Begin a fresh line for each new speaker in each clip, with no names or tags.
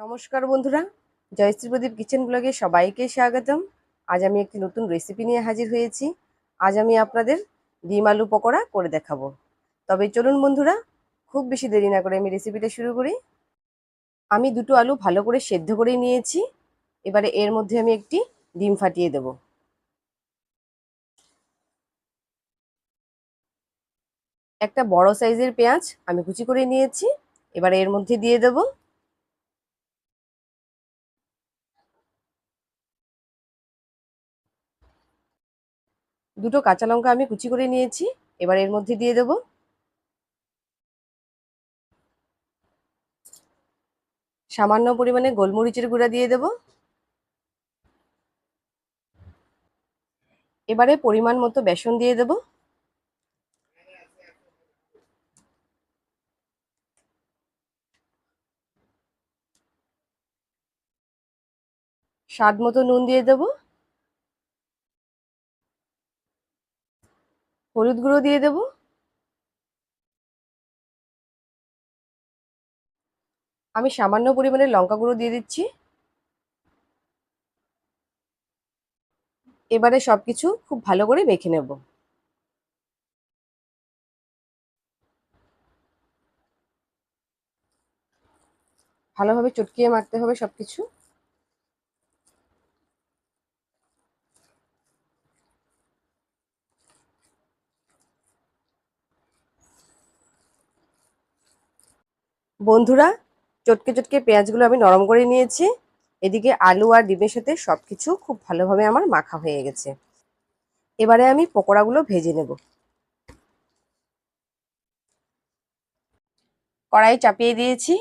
নমস্কার বন্ধুরা জয়শ্রী প্রদীপ কিচেন ব্লগে সবাইকে স্বাগতম। আজ আমি একটি নতুন রেসিপি নিয়ে হাজির হয়েছি। আজ আমি আপনাদের ডিম আলু পকোড়া করে দেখাবো। তবে চলুন বন্ধুরা, খুব বেশি দেরি না করে আমি রেসিপিটা শুরু করি। আমি দুটো আলু ভালো করে সেদ্ধ করে নিয়েছি। এবারে এর মধ্যে আমি একটি ডিম ফাটিয়ে দেব। একটা বড় সাইজের পেঁয়াজ আমি কুচি করে নিয়েছি। এবারে এর মধ্যে দিয়ে দেবো দুটো কাঁচা লঙ্কা আমি কুচি করে নিয়েছি, এবার এর মধ্যে দিয়ে দেব। সামান্য পরিমাণে গোলমরিচের গুঁড়া দিয়ে দেব। এবারে পরিমাণ মতো বেসন দিয়ে দেব। স্বাদ মতো নুন দিয়ে দেবো। হলুদ গুঁড়ো দিয়ে দেব। আমি সামান্য পরিমাণে লঙ্কা গুঁড়ো দিয়ে দিচ্ছি। এবারে সবকিছু খুব ভালো করে মেখে নেব। ভালোভাবে চটকিয়ে মাখতে হবে সবকিছু। বন্ধুরা, চটকে চটকে পেঁয়াজগুলো আমি নরম করে নিয়েছি। এদিকে আলু আর ডিমের সাথে সব কিছু খুব ভালোভাবে আমার মাখা হয়ে গেছে। এবারে আমি পকোড়াগুলো ভেজে নেব। কড়াই চাপিয়ে দিয়েছি।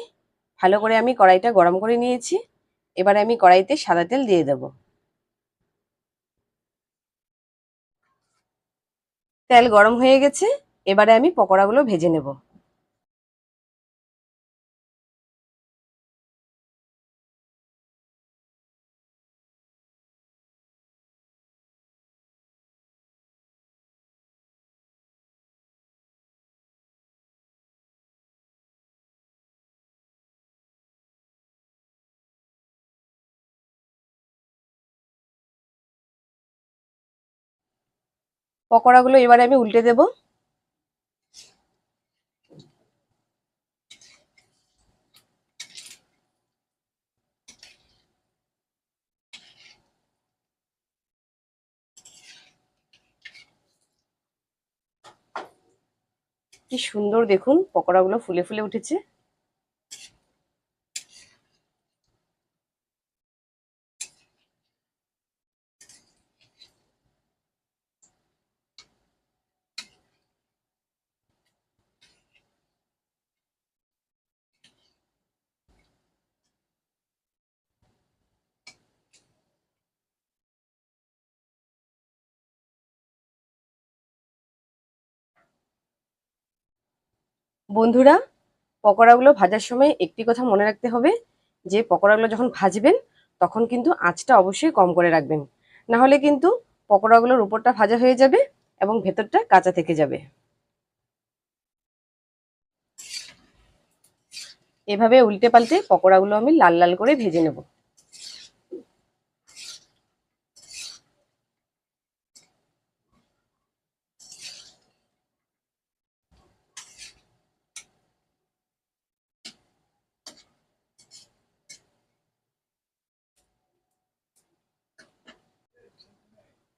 ভালো করে আমি কড়াইটা গরম করে নিয়েছি। এবারে আমি কড়াইতে সাদা তেল দিয়ে দেব। তেল গরম হয়ে গেছে। এবারে আমি পকোড়াগুলো ভেজে নেব। পকোড়াগুলো এবারে আমি উল্টে দেব। কি সুন্দর দেখুন পকোড়াগুলো ফুলে ফুলে উঠেছে। বন্ধুরা, পকোড়াগুলো ভাজার সময় একটি কথা মনে রাখতে হবে, যে পকোড়াগুলো যখন ভাজবেন, তখন কিন্তু আঁচটা অবশ্যই কম করে রাখবেন। না হলে কিন্তু পকোড়াগুলোর উপরটা ভাজা হয়ে যাবে এবং ভেতরটা কাঁচা থেকে যাবে। এভাবে উল্টে পাল্টে পকোড়াগুলো আমি লাল লাল করে ভেজে নেব।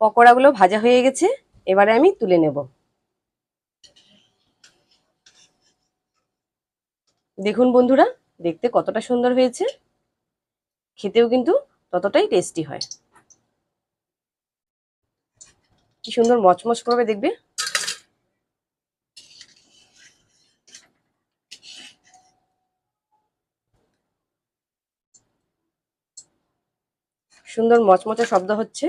পকোড়াগুলো ভাজা হয়ে গেছে, এবারে আমি তুলে নেব। দেখুন বন্ধুরা, দেখতে কতটা সুন্দর হয়েছে। খেতেও কিন্তু ততটাই টেস্টি হয়। কি সুন্দর মচমচ করবে দেখবে। সুন্দর মচমচে শব্দ হচ্ছে।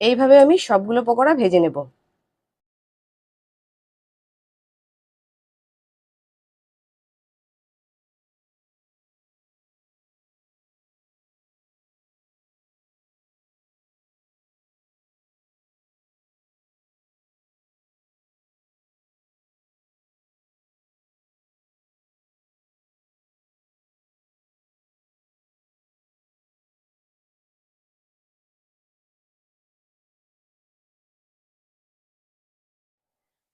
এইভাবে আমি সবগুলো পকোড়া ভেজে নেব।